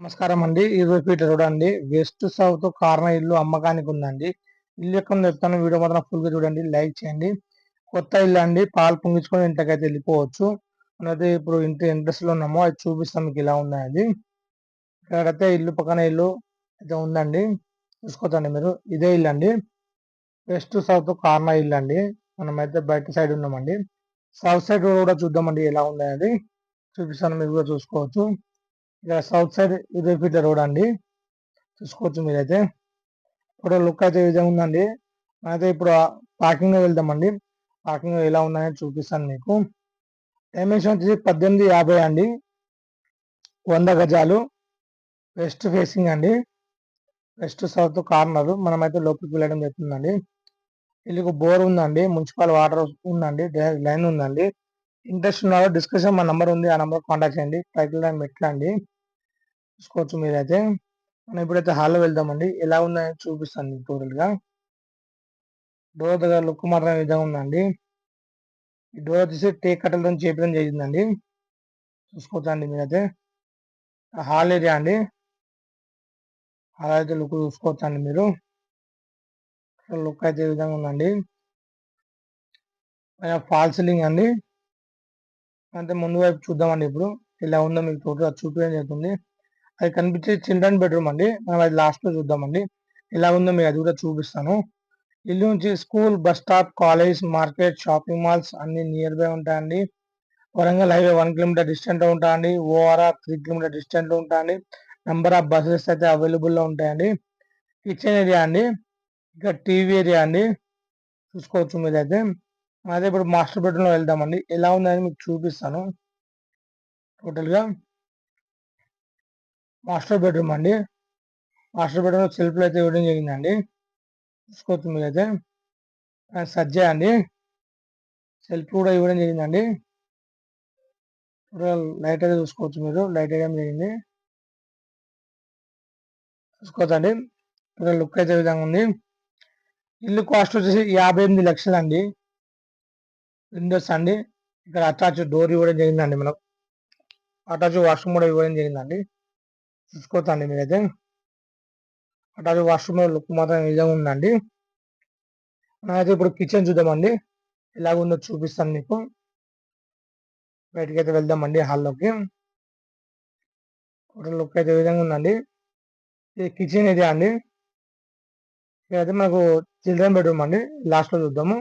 నమస్కారం అండి. ఈరోజు ఫీట్ చూడండి. వెస్ట్ సౌత్ కార్నర్ ఇల్లు అమ్మకానికి ఉందండి. ఇల్లు ఎక్కడ చెప్తాను. వీడియో మాత్రం ఫుల్గా చూడండి. లైక్ చేయండి. కొత్త ఇల్లు అండి. పాలు పొంగించుకొని ఇంటికైతే వెళ్ళిపోవచ్చు. మనైతే ఇప్పుడు ఇంటి ఇంట్రెస్ట్లో ఉన్నామో. అది చూపిస్తాం మీకు ఇలా ఉన్నది ఇక్కడైతే ఇల్లు పక్కన ఇల్లు అయితే ఉందండి. చూసుకోవచ్చండి మీరు. ఇదే ఇల్లు అండి. వెస్ట్ సౌత్ కార్నర్ ఇల్లు అండి. మనమైతే బయట సైడ్ ఉన్నామండి. సౌత్ సైడ్ కూడా చూద్దామండి ఎలా ఉన్నది చూపిస్తాను మీరు కూడా చూసుకోవచ్చు. ఇక సౌత్ సైడ్ ఉదయపీట రోడ్ అండి. చూసుకోవచ్చు మీరైతే. ఇప్పుడు లుక్ అయితే ఈ విధంగా ఉందండి. అయితే ఇప్పుడు పార్కింగ్ వెళ్తామండి వెళ్దామండి. పార్కింగ్ ఎలా ఉందని చూపిస్తాను మీకు. డైమెన్షన్ వచ్చేసి పద్దెనిమిది యాభై అండి. వంద గజాలు. వెస్ట్ ఫేసింగ్ అండి. వెస్ట్ సౌత్ కార్నర్ మనమైతే లోపలికి వెళ్ళడం జరుగుతుందండి. ఇల్లుకు బోర్ ఉందండి. మున్సిపల్ వాటర్ ఉందండి. లైన్ ఉందండి. ఇంట్రెస్ట్ ఉన్నారో డిస్కషన్ మా నంబర్ ఉంది ఆ నంబర్ కాంటాక్ట్ చేయండి. పైకి ఎట్లా మెట్లండి చూసుకోవచ్చు మీరైతే. మనం ఇప్పుడైతే హాల్లో వెళ్దామండి. ఎలా ఉందని చూపిస్తాను మీకు టోటల్గా. డోర్ దగ్గర లుక్ మాత్రం విధంగా ఉందండి. ఈ డోర్ వచ్చేసి టేక్ కట్టలతో చేపించడం జరిగిందండి. చూసుకోవచ్చు అండి మీరైతే. హాల్ ఏరియా అండి. హాల్ అయితే లుక్ చూసుకోవచ్చు అండి మీరు. లుక్ అయితే ఈ విధంగా ఉందండి. ఫాల్ సీలింగ్ అండి. అంటే ముందు వైపు చూద్దామండి ఇప్పుడు. ఇలా ఉందో మీకు టోటల్ చూపించడం జరుగుతుంది. అది కనిపించే చిల్డ్రన్ బెడ్రూమ్ అండి. మనం అది లాస్ట్లో చూద్దామండి. ఎలా ఉందో మీకు అది కూడా చూపిస్తాను. ఇల్లు నుంచి school bus stop college market shopping malls అన్ని నియర్ బై ఉంటాయండి. వరంగల్ హైవే వన్ కిలోమీటర్ డిస్టెంట్లో ఉంటాయండి. ఓఆర్ఆర్ త్రీ కిలోమీటర్ డిస్టెంట్లో ఉంటాయండి. నెంబర్ ఆఫ్ బస్సెస్ అయితే అవైలబుల్లో ఉంటాయండి. కిచెన్ ఏరియా అండి. ఇంకా టీవీ ఏరియా అండి. చూసుకోవచ్చు మీరైతే. అదే ఇప్పుడు మాస్టర్ బెడ్రూమ్లో వెళ్దామండి. ఎలా ఉందని మీకు చూపిస్తాను. టోటల్గా మాస్టర్ బెడ్రూమ్ అండి. మాస్టర్ బెడ్రూమ్లో సెల్ఫ్లు అయితే ఇవ్వడం జరిగిందండి. చూసుకోవచ్చు మీరైతే సజ్జ అండి. సెల్ఫ్ కూడా ఇవ్వడం జరిగిందండి. లైట్ అయితే చూసుకోవచ్చు మీరు. లైట్ వేయడం జరిగింది. చూసుకోవచ్చండి. లుక్ అయితే విధంగా ఉంది. ఇల్లు కాస్ట్ వచ్చేసి యాభై ఎనిమిది లక్షలు అండి విండోస్ అండి ఇక్కడ అటాచ్ డోర్ ఇవ్వడం జరిగిందండి మనం. అటాచ్ వాష్రూమ్ కూడా ఇవ్వడం జరిగిందండి. చూసుకోవచ్చండి మీరైతే. అటాచ్ వాష్రూమ్ లుక్ మాత్రం నిజంగా ఉందండి. మనమైతే ఇప్పుడు కిచెన్ చూద్దామండి. ఎలాగుందో చూపిస్తాను మీకు. బయటకి అయితే వెళ్దామండి హాల్లోకి. లుక్ అయితే విధంగా ఉందండి. ఇది కిచెన్ ఇదే అండి. ఇక్కడైతే మనకు చిల్డ్రన్ బెడ్రూమ్ అండి. లాస్ట్లో చూద్దాము.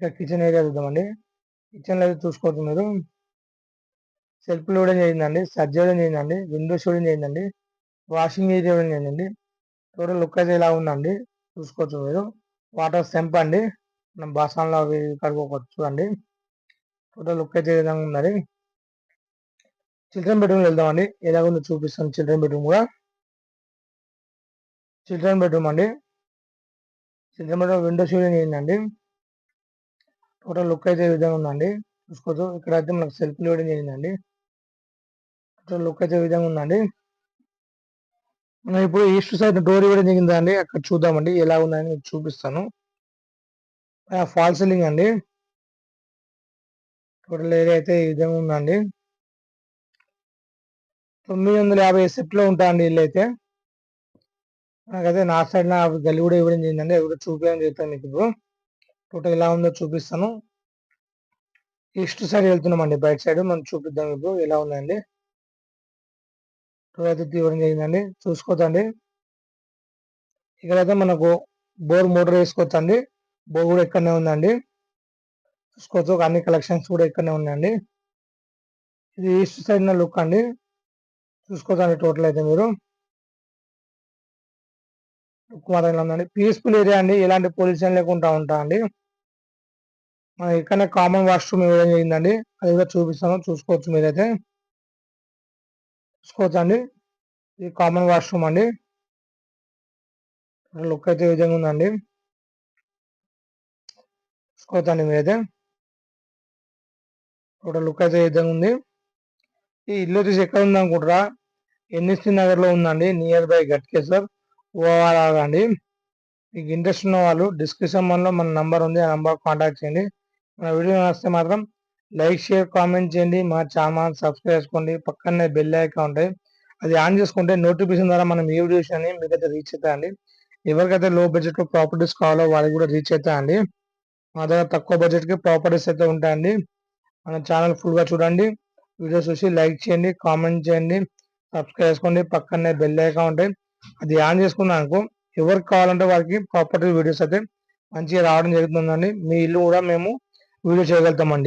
ఇక్కడ కిచెన్ ఏరియా చూద్దామండి. కిచెన్లో అయితే చూసుకోవచ్చు మీరు. సెల్ఫ్ లోడింగ్ చేయిందండి సర్జ్ ఇవ్వడం చేయిందండి విండోస్ షోడింగ్ చేయిందండి వాషింగ్ ఏరియా ఇవ్వడం టోటల్ లుక్ అయితే ఇలా ఉందండి. చూసుకోవచ్చు మీరు. వాటర్ సెంప్ అండి. మనం బాసన్లో అవి కడుక్కోవచ్చు అండి టోటల్ లుక్ అయితే విధంగా ఉందండి చిల్డ్రన్ బెడ్రూమ్ వెళ్దామండి. ఎలా ఉందో చూపిస్తాను చిల్డ్రన్ బెడ్రూమ్ కూడా. చిల్డ్రన్ బెడ్రూమ్ అండి. చిల్డ్రన్ బెడ్రూమ్ విండో షూడింగ్ ఏంటండి టోటల్ లుక్ అయితే ఈ విధంగా ఉందండి. చూసుకోవచ్చు. ఇక్కడ అయితే మనకు సెల్ఫ్ లోడింగ్ జరిగిందండి టోటల్ లుక్ అయితే ఈ విధంగా ఉందండి. మనం ఇప్పుడు ఈస్ట్ సైడ్ డోర్ ఇవ్వడం జరిగిందండి అక్కడ చూద్దామండి. ఎలా ఉందని మీకు చూపిస్తాను ఫాల్ సీలింగ్ అండి. టోటల్ ఏరియా అయితే ఈ విధంగా ఉందండి. తొమ్మిది వందల యాభై సెట్లో ఉంటాయండి ఇల్లు అయితే. నాకైతే నా సైడ్ నా గల్లి కూడా ఇవ్వడం జరిగిందండి. అది కూడా చూపించడం జరుగుతుంది మీకు ఇప్పుడు. టోటల్ ఎలా ఉందో చూపిస్తాను. ఈస్ట్ సైడ్ వెళ్తున్నామండి బయట సైడ్ మనం చూపిద్దాం ఇప్పుడు ఎలా ఉందండి టోటల్ అయితే తీవ్రం జరిగిందండి చూసుకోవచ్చండి ఇక్కడైతే మనకు బోర్ మోటార్ వేసుకోవచ్చండి బోర్ కూడా ఇక్కడనే ఉందండి. చూసుకోవచ్చు అన్ని కలెక్షన్స్ కూడా ఇక్కడనే ఉన్నాయండి. ఇది ఈస్ట్ సైడ్ లుక్ అండి చూసుకోవచ్చండి టోటల్ అయితే మీరు. లుక్ ఉందండి పీస్ఫుల్ ఏరియా అండి. ఎలాంటి పొల్యూషన్ లేకుండా ఉంటా అండి. మన ఇక్కడనే కామన్ వాష్రూమ్ ఇవ్వడం జరిగిందండి. అది కూడా చూపిస్తాను చూసుకోవచ్చు మీరైతే. చూసుకోవచ్చు అండి ఇది కామన్ వాష్రూమ్ అండి. లుక్ అయితే విధంగా ఉందండి. చూసుకోవచ్చు అండి మీరైతే. టోటల్ లుక్ అయితే విధంగా ఉంది. ఈ ఇల్లు వచ్చేసి ఎక్కడ ఉంది అనుకుంటారా ఎన్ఎస్టీ నగర్లో ఉందండి. నియర్ బై గట్కేశ్వర్ ఓఆర్ఆర్ అండి మీకు ఇంట్రెస్ట్ ఉన్న వాళ్ళు డిస్క్రిప్షన్ మనలో మన నంబర్ ఉంది ఆ నంబర్ కాంటాక్ట్ చేయండి. మన వీడియో వస్తే మాత్రం లైక్ షేర్ కామెంట్ చేయండి. మా ఛానల్ సబ్స్క్రైబ్ చేసుకోండి. పక్కనే బెల్ ఐకాన్ ఉంటాయి అది ఆన్ చేసుకుంటే నోటిఫికేషన్ ద్వారా మనం ఏ వీడియోస్ అని మీకైతే రీచ్ అవుతాయండి ఎవరికైతే లో బడ్జెట్లో ప్రాపర్టీస్ కావాలో వాళ్ళకి కూడా రీచ్ అవుతా అండి. మా దగ్గర తక్కువ బడ్జెట్కి ప్రాపర్టీస్ అయితే ఉంటాయండి మన ఛానల్ ఫుల్గా చూడండి. వీడియోస్ చూసి లైక్ చేయండి కామెంట్ చేయండి. సబ్స్క్రైబ్ చేసుకోండి. పక్కనే బెల్ ఐకాన్ ఉంటాయి అది ఆన్ చేసుకున్నాను ఎవరికి కావాలంటే వారికి ప్రాపర్టీ వీడియోస్ అయితే మంచిగా రావడం జరుగుతుందండి. మీ ఇల్లు కూడా మేము వీడియో చేయగలుగుతామండి.